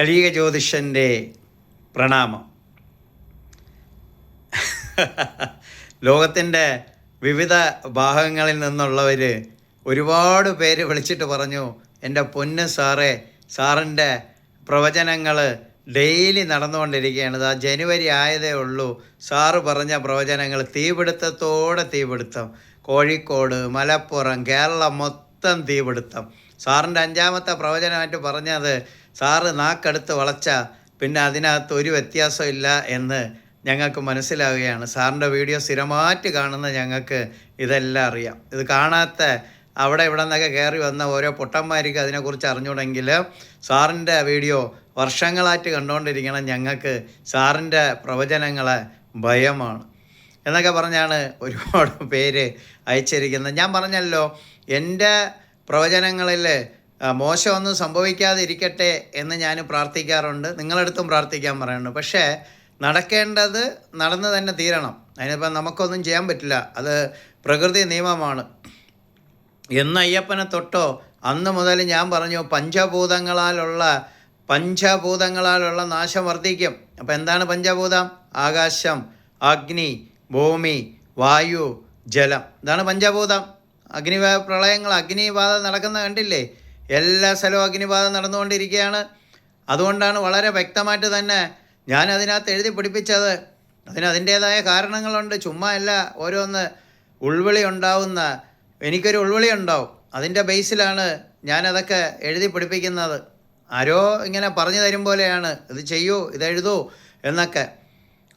കലിക ജ്യോതിഷന്റെ പ്രണാമം. ലോകത്തിന്റെ വിവിധ ഭാഗങ്ങളിൽ നിന്നുള്ളവർ ഒരുപാട് പേര് വിളിച്ചിട്ട് പറഞ്ഞു എന്റെ പൊന്ന് സാറേ സാറിന്റെ പ്രവചനങ്ങൾ ഡെയിലി നടന്നുകൊണ്ടിരിക്കുകയാണ്. ആ ജനുവരി ആയതേ ഉള്ളൂ. സാറ് പറഞ്ഞ പ്രവചനങ്ങൾ തീപിടുത്തത്തോടെ തീപിടുത്തം. കോഴിക്കോട് മലപ്പുറം കേരളം മൊത്തം തീപിടുത്തം. സാറിന്റെ അഞ്ചാമത്തെ പ്രവചനമായിട്ട് പറഞ്ഞത് സാറ് നാക്കടുത്ത് വളച്ച പിന്നെ അതിനകത്ത് ഒരു വ്യത്യാസമില്ല എന്ന് ഞങ്ങൾക്ക് മനസ്സിലാവുകയാണ്. സാറിന്റെ വീഡിയോ സ്ഥിരമായിട്ട് കാണുന്ന ഞങ്ങൾക്ക് ഇതെല്ലാം അറിയാം. ഇത് കാണാത്ത അവിടെ ഇവിടെ നിന്നൊക്കെ കയറി വന്ന ഓരോ പൊട്ടന്മാർക്ക് അതിനെക്കുറിച്ച് അറിഞ്ഞുകൂടെങ്കിൽ സാറിന്റെ വീഡിയോ വർഷങ്ങളായിട്ട് കണ്ടുകൊണ്ടിരിക്കണം ഞങ്ങൾക്ക് സാറിന്റെ പ്രവചനങ്ങളെ ഭയമാണ്. എന്നൊക്കെ പറഞ്ഞാണ് ഒരുപാട് പേര് അയച്ചിരിക്കുന്നത്. ഞാൻ പറഞ്ഞല്ലോ എന്റെ പ്രവചനങ്ങളിൽ മോശമൊന്നും സംഭവിക്കാതിരിക്കട്ടെ എന്ന് ഞാൻ പ്രാർത്ഥിക്കാറുണ്ട്. നിങ്ങളടുത്തും പ്രാർത്ഥിക്കാൻ പറയുന്നുണ്ട് പക്ഷേ നടക്കേണ്ടത് നടന്നു തന്നെ തീരണം. അതിനിപ്പം നമുക്കൊന്നും ചെയ്യാൻ പറ്റില്ല. അത് പ്രകൃതി നിയമമാണ്. എന്ന് അയ്യപ്പനെ തൊട്ടോ അന്ന് മുതൽ ഞാൻ പറഞ്ഞു പഞ്ചഭൂതങ്ങളാലുള്ള പഞ്ചഭൂതങ്ങളാലുള്ള നാശം വർദ്ധിക്കും. അപ്പം എന്താണ് പഞ്ചഭൂതം? ആകാശം അഗ്നി ഭൂമി വായു ജലം. ഇതാണ് പഞ്ചഭൂതം. അഗ്നി പ്രളയങ്ങൾ അഗ്നിബാധ നടക്കുന്ന കണ്ടില്ലേ? എല്ലാ സ്ഥലവും അഗ്നിപാതം നടന്നുകൊണ്ടിരിക്കുകയാണ്. അതുകൊണ്ടാണ് വളരെ വ്യക്തമായിട്ട് തന്നെ ഞാൻ അതിനകത്ത് എഴുതി പിടിപ്പിച്ചത്. അതിന് അതിന്റേതായ കാരണങ്ങളുണ്ട്. ചുമ്മാ അല്ല ഓരോന്ന് ഉൾവിളി ഉണ്ടാവുന്ന എനിക്കൊരു ഉൾവിളി ഉണ്ടാവും. അതിന്റെ ബേസിലാണ് ഞാനതൊക്കെ എഴുതി പിടിപ്പിക്കുന്നത്. ആരോ ഇങ്ങനെ പറഞ്ഞു തരും പോലെയാണ്. ഇത് ചെയ്യൂ ഇത് എഴുതൂ എന്നൊക്കെ.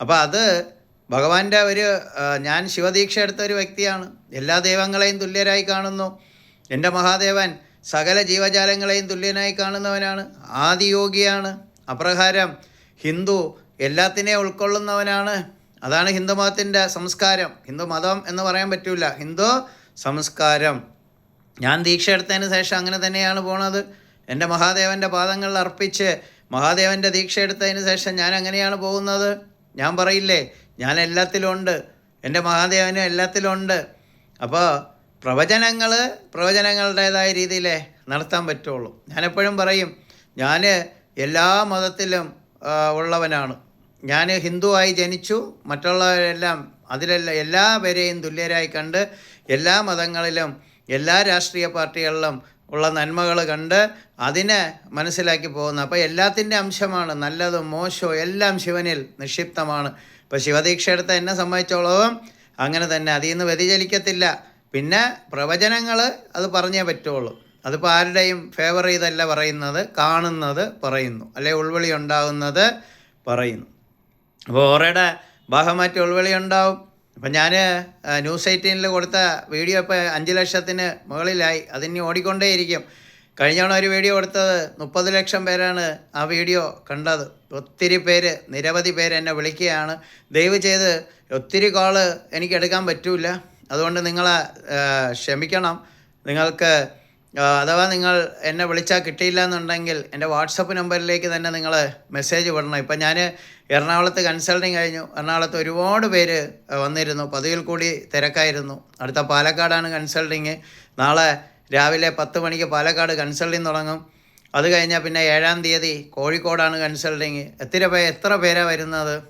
അപ്പോൾ അത് ഭഗവാന്റെ ഒരു ഞാൻ ശിവദീക്ഷ എടുത്ത ഒരു വ്യക്തിയാണ്. എല്ലാ ദൈവങ്ങളെയും തുല്യരായി കാണുന്നു. എന്റെ മഹാദേവൻ സകല ജീവജാലങ്ങളെയും തുല്യനായി കാണുന്നവനാണ് ആദിയോഗിയാണ്. അപ്രകാരം ഹിന്ദു എല്ലാത്തിനെയും ഉൾക്കൊള്ളുന്നവനാണ്. അതാണ് ഹിന്ദുമതത്തിന്റെ സംസ്കാരം. ഹിന്ദു മതം എന്ന് പറയാൻ പറ്റില്ല ഹിന്ദു സംസ്കാരം. ഞാൻ ദീക്ഷ എടുത്തതിന് ശേഷം അങ്ങനെ തന്നെയാണ് പോണത്. എന്റെ മഹാദേവന്റെ പാദങ്ങളിൽ അർപ്പിച്ച് മഹാദേവന്റെ ദീക്ഷ എടുത്തതിന് ശേഷം ഞാൻ അങ്ങനെയാണ് പോകുന്നത്. ഞാൻ പറയില്ലേ? ഞാൻ എല്ലാത്തിലുണ്ട്. എന്റെ മഹാദേവന് എല്ലാത്തിലുണ്ട്. അപ്പോൾ പ്രവചനങ്ങൾ പ്രവചനങ്ങളുടേതായ രീതിയിലേ നടത്താൻ പറ്റുള്ളൂ. ഞാനെപ്പോഴും പറയും ഞാൻ എല്ലാ മതത്തിലും ഉള്ളവനാണ്. ഞാൻ ഹിന്ദുവായി ജനിച്ചു മറ്റുള്ളവരെല്ലാം അതിലെല്ലാം എല്ലാ പേരെയും തുല്യരായി കണ്ട് എല്ലാ മതങ്ങളിലും എല്ലാ രാഷ്ട്രീയ പാർട്ടികളിലും ഉള്ള നന്മകൾ കണ്ട് അതിനെ മനസ്സിലാക്കി പോകുന്നു. അപ്പോൾ എല്ലാത്തിന്റെ അംശമാണ് നല്ലതും മോശവും എല്ലാം ശിവനിൽ നിക്ഷിപ്തമാണ്. ഇപ്പോൾ ശിവദീക്ഷ എടുത്ത എന്നെ സംബന്ധിച്ചോളവും അങ്ങനെ തന്നെ. അതിൽ നിന്ന് വ്യതിചലിക്കത്തില്ല. പിന്നെ പ്രവചനങ്ങൾ അത് പറഞ്ഞേ പറ്റുള്ളൂ. അതിപ്പോൾ ആരുടെയും ഫേവർ ചെയ്തല്ല പറയുന്നത് കാണുന്നത് പറയുന്നു. അല്ലെ ഉൾവിളി ഉണ്ടാകുന്നത് പറയുന്നു. അപ്പോൾ ഓറയുടെ ഭാഗമായിട്ട് ഉൾവിളി ഉണ്ടാവും. അപ്പം ഞാൻ ന്യൂസ് എയ്റ്റീനിൽ കൊടുത്ത വീഡിയോ ഇപ്പോൾ അഞ്ച് ലക്ഷത്തിന് മുകളിലായി. അതിനി ഓടിക്കൊണ്ടേയിരിക്കും. കഴിഞ്ഞവണ ഒരു വീഡിയോ കൊടുത്തത് മുപ്പത് ലക്ഷം പേരാണ് ആ വീഡിയോ കണ്ടത്. ഒത്തിരി പേര് നിരവധി പേര് എന്നെ വിളിക്കുകയാണ്. ദയവ് ചെയ്ത് ഒത്തിരി കോൾ എനിക്ക് എടുക്കാൻ പറ്റൂല. അതുകൊണ്ട് നിങ്ങൾ ക്ഷമിക്കണം. നിങ്ങൾക്ക് അഥവാ നിങ്ങൾ എന്നെ വിളിച്ചാൽ കിട്ടിയില്ല എന്നുണ്ടെങ്കിൽ എന്റെ വാട്സപ്പ് നമ്പറിലേക്ക് തന്നെ നിങ്ങൾ മെസ്സേജ് വിടണം. ഇപ്പം ഞാൻ എറണാകുളത്ത് കൺസൾട്ടിങ് കഴിഞ്ഞു. എറണാകുളത്ത് ഒരുപാട് പേര് വന്നിരുന്നു. പതിവിൽ കൂടി തിരക്കായിരുന്നു. അടുത്ത പാലക്കാടാണ് കൺസൾട്ടിങ്. നാളെ രാവിലെ പത്ത് മണിക്ക് പാലക്കാട് കൺസൾട്ടിങ് തുടങ്ങും. അത് കഴിഞ്ഞാൽ പിന്നെ ഏഴാം തീയതി കോഴിക്കോടാണ് കൺസൾട്ടിങ്. എത്ര പേ എത്ര പേരാണ് വരുന്നത്?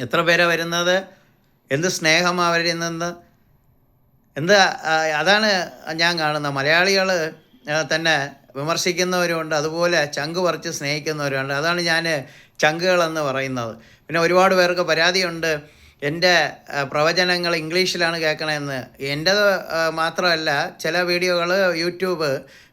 എത്ര പേരാണ് വരുന്നത്? എന്ത് സ്നേഹം അവരിൽ നിന്ന്? എന്ത് അതാണ് ഞാൻ കാണുന്ന. മലയാളികൾ തന്നെ വിമർശിക്കുന്നവരുണ്ട് അതുപോലെ ചങ്ക് പറിച്ച് സ്നേഹിക്കുന്നവരുണ്ട്. അതാണ് ഞാൻ ചങ്കുകളെന്ന് പറയുന്നത്. പിന്നെ ഒരുപാട് പേർക്ക് പരാതിയുണ്ട്. എന്റെ പ്രവചനങ്ങൾ ഇംഗ്ലീഷിലാണ് കേൾക്കണമെന്ന് എന്റേത് മാത്രമല്ല ചില വീഡിയോകൾ യൂട്യൂബ്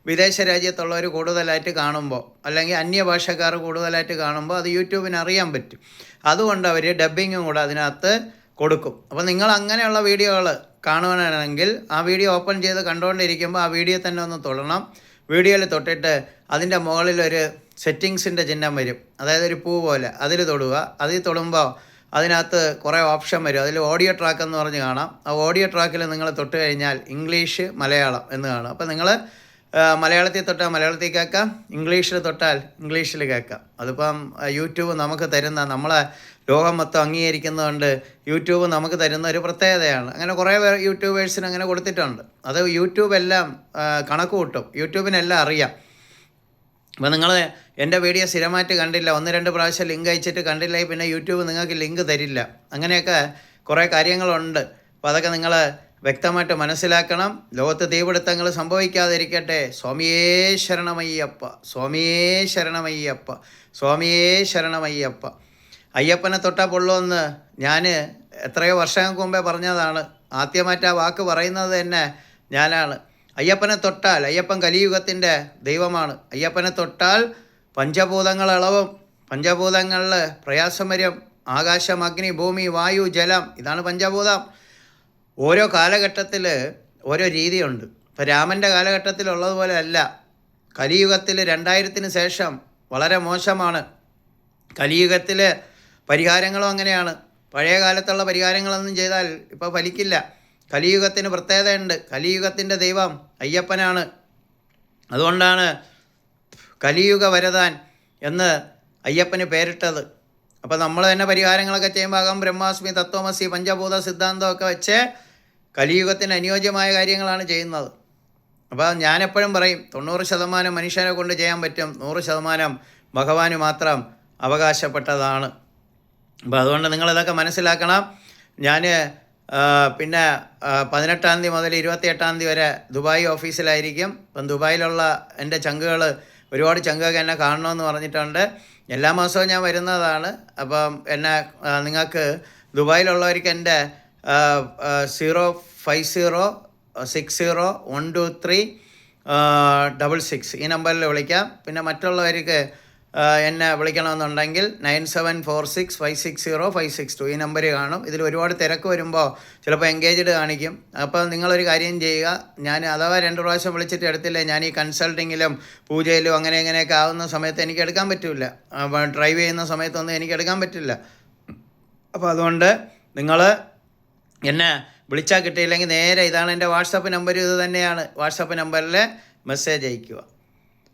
വിദേശ രാജ്യത്തുള്ളവർ കൂടുതലായിട്ട് കാണുമ്പോൾ അല്ലെങ്കിൽ അന്യഭാഷക്കാർ കൂടുതലായിട്ട് കാണുമ്പോൾ അത് യൂട്യൂബിന് അറിയാൻ പറ്റും. അതുകൊണ്ട് അവർ ഡബ്ബിങ്ങും കൂടെ അതിനകത്ത് കൊടുക്കും. അപ്പോൾ നിങ്ങൾ അങ്ങനെയുള്ള വീഡിയോകൾ കാണുവാനാണെങ്കിൽ ആ വീഡിയോ ഓപ്പൺ ചെയ്ത് കണ്ടുകൊണ്ടിരിക്കുമ്പോൾ ആ വീഡിയോ തന്നെ ഒന്ന് തൊടണം. വീഡിയോയിൽ തൊട്ടിട്ട് അതിന്റെ മുകളിൽ ഒരു സെറ്റിങ്സിന്റെ ചിഹ്നം വരും. അതായത് ഒരു പൂ പോലെ. അതിൽ തൊടുക. അതിൽ തൊടുമ്പോൾ അതിനകത്ത് കുറേ ഓപ്ഷൻ വരും. അതിൽ ഓഡിയോ ട്രാക്ക് എന്ന് പറഞ്ഞ് കാണാം. ആ ഓഡിയോ ട്രാക്കിൽ നിങ്ങൾ തൊട്ട് കഴിഞ്ഞാൽ ഇംഗ്ലീഷ് മലയാളം എന്ന് കാണും. അപ്പോൾ നിങ്ങൾ മലയാളത്തിൽ തൊട്ടാൽ മലയാളത്തിൽ കേൾക്കാം. ഇംഗ്ലീഷിൽ തൊട്ടാൽ ഇംഗ്ലീഷിൽ കേൾക്കാം. അതിപ്പം യൂട്യൂബ് നമുക്ക് തരുന്ന നമ്മളെ ലോകം മൊത്തം അംഗീകരിക്കുന്നതുകൊണ്ട് യൂട്യൂബ് നമുക്ക് തരുന്ന ഒരു പ്രത്യേകതയാണ്. അങ്ങനെ കുറേ യൂട്യൂബേഴ്സിന് അങ്ങനെ കൊടുത്തിട്ടുണ്ട്. അത് യൂട്യൂബ് എല്ലാം കണക്ക് കൂട്ടും. യൂട്യൂബിനെല്ലാം അറിയാം. അപ്പോൾ നിങ്ങൾ എന്റെ വീഡിയോ സ്ഥിരമായിട്ട് കണ്ടില്ല. ഒന്ന് രണ്ട് പ്രാവശ്യം ലിങ്ക് അയച്ചിട്ട് കണ്ടില്ല പിന്നെ യൂട്യൂബ് നിങ്ങൾക്ക് ലിങ്ക് തരില്ല. അങ്ങനെയൊക്കെ കുറേ കാര്യങ്ങളുണ്ട്. അപ്പോൾ അതൊക്കെ നിങ്ങൾ വ്യക്തമായിട്ട് മനസ്സിലാക്കണം. ലോകത്ത് തീപിടുത്തങ്ങൾ സംഭവിക്കാതിരിക്കട്ടെ. സ്വാമിയേ ശരണമയ്യപ്പ. സ്വാമിയേ ശരണമയ്യപ്പ. സ്വാമിയേ ശരണമയ്യപ്പ. അയ്യപ്പനെ തൊട്ടാ പൊള്ളുമെന്ന് ഞാൻ എത്രയോ വർഷങ്ങൾക്ക് മുമ്പേ പറഞ്ഞതാണ്. ആദ്യമായിട്ട് ആ വാക്ക് പറയുന്നത് തന്നെ ഞാനാണ്. അയ്യപ്പനെ തൊട്ടാൽ അയ്യപ്പൻ കലിയുഗത്തിന്റെ ദൈവമാണ്. അയ്യപ്പനെ തൊട്ടാൽ പഞ്ചഭൂതങ്ങൾ അളവും പഞ്ചഭൂതങ്ങളിൽ പ്രയാസം വരും ആകാശം അഗ്നി ഭൂമി വായു ജലം ഇതാണ് പഞ്ചഭൂതം. ഓരോ കാലഘട്ടത്തിൽ ഓരോ രീതിയുണ്ട്. ഇപ്പോൾ രാമന്റെ കാലഘട്ടത്തിലുള്ളതുപോലെ അല്ല. കലിയുഗത്തിൽ രണ്ടായിരത്തിന് ശേഷം വളരെ മോശമാണ്. കലിയുഗത്തിൽ പരിഹാരങ്ങളും അങ്ങനെയാണ്. പഴയ കാലത്തുള്ള പരിഹാരങ്ങളൊന്നും ചെയ്താൽ ഇപ്പോൾ ഫലിക്കില്ല. കലിയുഗത്തിന് പ്രത്യേകതയുണ്ട്. കലിയുഗത്തിന്റെ ദൈവം അയ്യപ്പനാണ്. അതുകൊണ്ടാണ് കലിയുഗ വരതാൻ എന്ന് അയ്യപ്പന് പേരിട്ടത്. അപ്പോൾ നമ്മൾ തന്നെ പരിഹാരങ്ങളൊക്കെ ചെയ്യുമ്പോൾ അകം ബ്രഹ്മാസ്മി തത്വമസി പഞ്ചഭൂത സിദ്ധാന്തമൊക്കെ വെച്ച് കലിയുഗത്തിന് അനുയോജ്യമായ കാര്യങ്ങളാണ് ചെയ്യുന്നത്. അപ്പോൾ ഞാനെപ്പോഴും പറയും തൊണ്ണൂറ് ശതമാനം മനുഷ്യനെ കൊണ്ട് ചെയ്യാൻ പറ്റും നൂറ് ശതമാനം ഭഗവാന് മാത്രം അവകാശപ്പെട്ടതാണ്. അപ്പോൾ അതുകൊണ്ട് നിങ്ങളിതൊക്കെ മനസ്സിലാക്കണം. ഞാൻ പിന്നെ പതിനെട്ടാം തീയതി മുതൽ ഇരുപത്തിയെട്ടാം തീയതി വരെ ദുബായ് ഓഫീസിലായിരിക്കും. അപ്പം ദുബായിലുള്ള എന്റെ ചങ്കുകൾ ഒരുപാട് ചങ്കൊക്കെ എന്നെ കാണണമെന്ന് പറഞ്ഞിട്ടുണ്ട്. എല്ലാ മാസവും ഞാൻ വരുന്നതാണ്. അപ്പം എന്നെ നിങ്ങൾക്ക് ദുബായിലുള്ളവർക്ക് എന്റെ zero five zero six zero one two three double six. ഈ നമ്പറിൽ വിളിക്കാം. പിന്നെ മറ്റുള്ളവർക്ക് എന്നെ വിളിക്കണമെന്നുണ്ടെങ്കിൽ nine seven four six five six zero five six two ഈ നമ്പർ കാണും. ഇതിൽ ഒരുപാട് തിരക്ക് വരുമ്പോൾ ചിലപ്പോൾ എൻഗേജ്ഡ് കാണിക്കും. അപ്പോൾ നിങ്ങളൊരു കാര്യം ചെയ്യുക. ഞാൻ അഥവാ രണ്ട് പ്രാവശ്യം വിളിച്ചിട്ട് എടുത്തില്ലേ ഞാൻ ഈ കൺസൾട്ടിങ്ങിലും പൂജയിലും അങ്ങനെ ഇങ്ങനെയൊക്കെ ആവുന്ന സമയത്ത് എനിക്ക് എടുക്കാൻ പറ്റില്ല ഡ്രൈവ് ചെയ്യുന്ന സമയത്തൊന്നും എനിക്ക് എടുക്കാൻ പറ്റില്ല. അപ്പോൾ അതുകൊണ്ട് നിങ്ങൾ എന്നെ വിളിച്ചാൽ കിട്ടിയില്ലെങ്കിൽ നേരെ ഇതാണ് എന്റെ വാട്സപ്പ് നമ്പർ ഇത് തന്നെയാണ് വാട്സപ്പ് നമ്പറിൽ മെസ്സേജ് അയക്കുക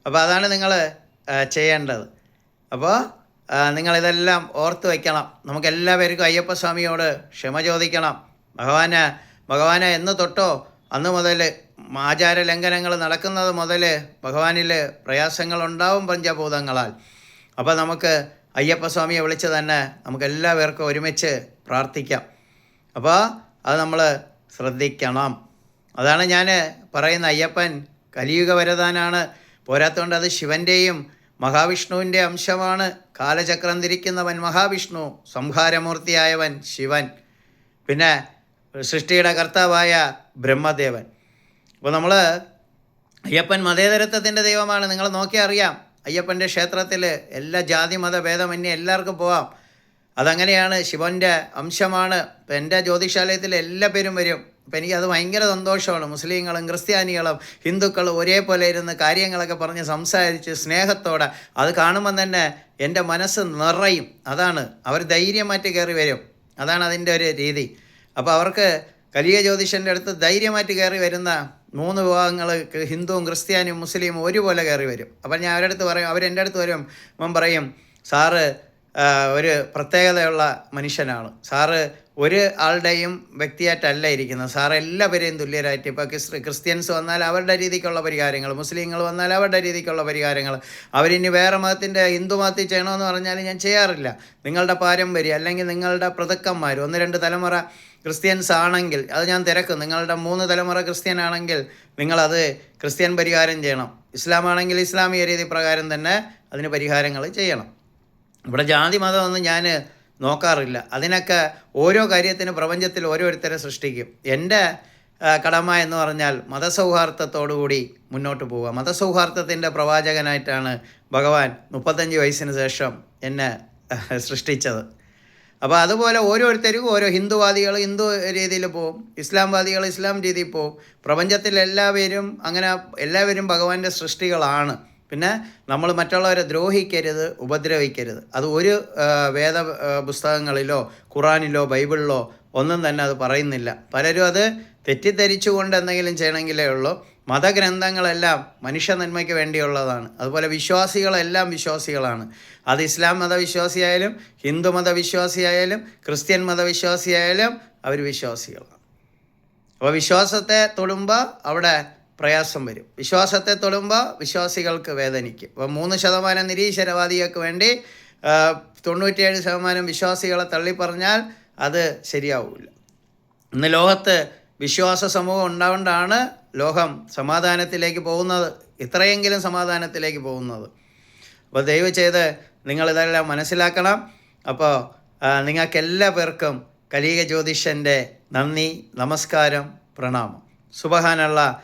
അപ്പോൾ അതാണ് നിങ്ങൾ ചെയ്യേണ്ടത്. അപ്പോൾ നിങ്ങളിതെല്ലാം ഓർത്ത് വയ്ക്കണം. നമുക്ക് എല്ലാവർക്കും അയ്യപ്പസ്വാമിയോട് ക്ഷമ ചോദിക്കണം. ഭഗവാന് ഭഗവാനെ എന്ന് തൊട്ടോ അന്ന് മുതൽ ആചാര ലംഘനങ്ങൾ നടക്കുന്നത് മുതൽ ഭഗവാനിൽ പ്രയാസങ്ങളുണ്ടാവും പഞ്ചഭൂതങ്ങളാൽ. അപ്പോൾ നമുക്ക് അയ്യപ്പ സ്വാമിയെ വിളിച്ച് തന്നെ നമുക്ക് എല്ലാവർക്കും ഒരുമിച്ച് പ്രാർത്ഥിക്കാം. അപ്പോൾ അത് നമ്മൾ ശ്രദ്ധിക്കണം. അതാണ് ഞാൻ പറയുന്ന അയ്യപ്പൻ കലിയുഗ വരദാനാണ് പോരാത്തതുകൊണ്ട് അത് ശിവന്റെയും മഹാവിഷ്ണുവിന്റെ അംശമാണ്. കാലചക്രം തിരിക്കുന്നവൻ മഹാവിഷ്ണു സംഹാരമൂർത്തിയായവൻ ശിവൻ പിന്നെ സൃഷ്ടിയുടെ കർത്താവായ ബ്രഹ്മദേവൻ. അപ്പോൾ നമ്മൾ അയ്യപ്പൻ മതേതരത്വത്തിന്റെ ദൈവമാണ്. നിങ്ങൾ നോക്കിയറിയാം അയ്യപ്പന്റെ ക്ഷേത്രത്തിൽ എല്ലാ ജാതി മത ഭേദമന്യേ എല്ലാവർക്കും പോവാം. അതങ്ങനെയാണ്. ശിവന്റെ അംശമാണ്. ഇപ്പം എന്റെ ജ്യോതിഷാലയത്തിൽ എല്ലാ പേരും വരും. അപ്പം അത് ഭയങ്കര സന്തോഷമാണ്. മുസ്ലിങ്ങളും ക്രിസ്ത്യാനികളും ഹിന്ദുക്കളും ഒരേപോലെ ഇരുന്ന് കാര്യങ്ങളൊക്കെ പറഞ്ഞ് സംസാരിച്ച് സ്നേഹത്തോടെ അത് കാണുമ്പം തന്നെ എന്റെ മനസ്സ് നിറയും. അതാണ്. അവർ ധൈര്യമായിട്ട് കയറി വരും. അതാണ് അതിന്റെ ഒരു രീതി. അപ്പോൾ അവർക്ക് കലിയ ജ്യോതിഷന്റെ അടുത്ത് ധൈര്യമായിട്ട് കയറി വരുന്ന മൂന്ന് വിഭാഗങ്ങൾ ഹിന്ദുവും ക്രിസ്ത്യാനിയും മുസ്ലിമും ഒരുപോലെ കയറി വരും. അപ്പം ഞാൻ അവരുടെ അടുത്ത് പറയും അവരെന്റെ അടുത്ത് വരും. അപ്പം പറയും സാറ് ഒരു പ്രത്യേകതയുള്ള മനുഷ്യനാണ്. സാറ് ഒരു ആളുടെയും വ്യക്തിയായിട്ടല്ല ഇരിക്കുന്നത്. സാറ് എല്ലാവരെയും തുല്യരായിട്ട് ഇപ്പോൾ ക്രിസ്ത്യ ക്രിസ്ത്യൻസ് വന്നാൽ അവരുടെ രീതിക്കുള്ള പരിഹാരങ്ങൾ മുസ്ലിങ്ങൾ വന്നാൽ അവരുടെ രീതിക്കുള്ള പരിഹാരങ്ങൾ. അവരിനി വേറെ മതത്തിന്റെ ഹിന്ദു മതത്തിൽ ചെയ്യണമെന്ന് പറഞ്ഞാൽ ഞാൻ ചെയ്യാറില്ല. നിങ്ങളുടെ പാരമ്പര്യം അല്ലെങ്കിൽ നിങ്ങളുടെ പ്രതക്കന്മാർ ഒന്ന് രണ്ട് തലമുറ ക്രിസ്ത്യൻസ് ആണെങ്കിൽ അത് ഞാൻ തിരക്കും. നിങ്ങളുടെ മൂന്ന് തലമുറ ക്രിസ്ത്യൻ ആണെങ്കിൽ നിങ്ങളത് ക്രിസ്ത്യൻ പരിഹാരം ചെയ്യണം. ഇസ്ലാം ആണെങ്കിൽ ഇസ്ലാമിക രീതി പ്രകാരം തന്നെ അതിന് പരിഹാരങ്ങൾ ചെയ്യണം. ഇവിടെ ജാതി മതമൊന്നും ഞാൻ നോക്കാറില്ല. അതിനൊക്കെ ഓരോ കാര്യത്തിന് പ്രപഞ്ചത്തിൽ ഓരോരുത്തരെ സൃഷ്ടിക്കും. എന്റെ കടമ എന്ന് പറഞ്ഞാൽ മതസൗഹാർദ്ദത്തോടുകൂടി മുന്നോട്ട് പോവുക. മതസൗഹാർദ്ദത്തിന്റെ പ്രവാചകനായിട്ടാണ് ഭഗവാൻ മുപ്പത്തഞ്ച് വയസ്സിന് ശേഷം എന്നെ സൃഷ്ടിച്ചത്. അപ്പോൾ അതുപോലെ ഓരോരുത്തരും ഓരോ ഹിന്ദുവാദികൾ ഹിന്ദു രീതിയിൽ പോവും ഇസ്ലാംവാദികൾ ഇസ്ലാം രീതിയിൽ പോവും. പ്രപഞ്ചത്തിൽ എല്ലാവരും അങ്ങനെ എല്ലാവരും ഭഗവാന്റെ സൃഷ്ടികളാണ്. പിന്നെ നമ്മൾ മറ്റുള്ളവരെ ദ്രോഹിക്കരുത് ഉപദ്രവിക്കരുത്. അത് ഒരു വേദ പുസ്തകങ്ങളിലോ ഖുറാനിലോ ബൈബിളിലോ ഒന്നും തന്നെ അത് പറയുന്നില്ല. പലരും അത് തെറ്റിദ്ധരിച്ചുകൊണ്ട് എന്തെങ്കിലും ചെയ്യണമെങ്കിലേ ഉള്ളൂ. മതഗ്രന്ഥങ്ങളെല്ലാം മനുഷ്യ നന്മയ്ക്ക് വേണ്ടിയുള്ളതാണ്. അതുപോലെ വിശ്വാസികളെല്ലാം വിശ്വാസികളാണ്. അത് ഇസ്ലാം മതവിശ്വാസിയായാലും ഹിന്ദു മതവിശ്വാസിയായാലും ക്രിസ്ത്യൻ മതവിശ്വാസിയായാലും അവർ വിശ്വാസികളാണ്. അപ്പോൾ വിശ്വാസത്തെ തൊടുമ്പോൾ അവിടെ പ്രയാസം വരും. വിശ്വാസത്തെ തൊടുമ്പോൾ വിശ്വാസികൾക്ക് വേദനിക്കും. അപ്പം മൂന്ന് ശതമാനം നിരീശ്വരവാദികൾക്ക് വേണ്ടി തൊണ്ണൂറ്റിയേഴ് ശതമാനം വിശ്വാസികളെ തള്ളിപ്പറഞ്ഞാൽ അത് ശരിയാവില്ല ഇന്ന് ലോകത്ത് വിശ്വാസ സമൂഹം ഉണ്ടാകൊണ്ടാണ് ലോകം സമാധാനത്തിലേക്ക് പോകുന്നത് ഇത്രയെങ്കിലും സമാധാനത്തിലേക്ക് പോകുന്നത്. അപ്പോൾ ദയവ് ചെയ്ത് നിങ്ങളിതെല്ലാം മനസ്സിലാക്കണം. അപ്പോൾ നിങ്ങൾക്ക് എല്ലാ പേർക്കും കലീക ജ്യോതിഷന്റെ നന്ദി നമസ്കാരം പ്രണാമം. സുബഹാനുള്ള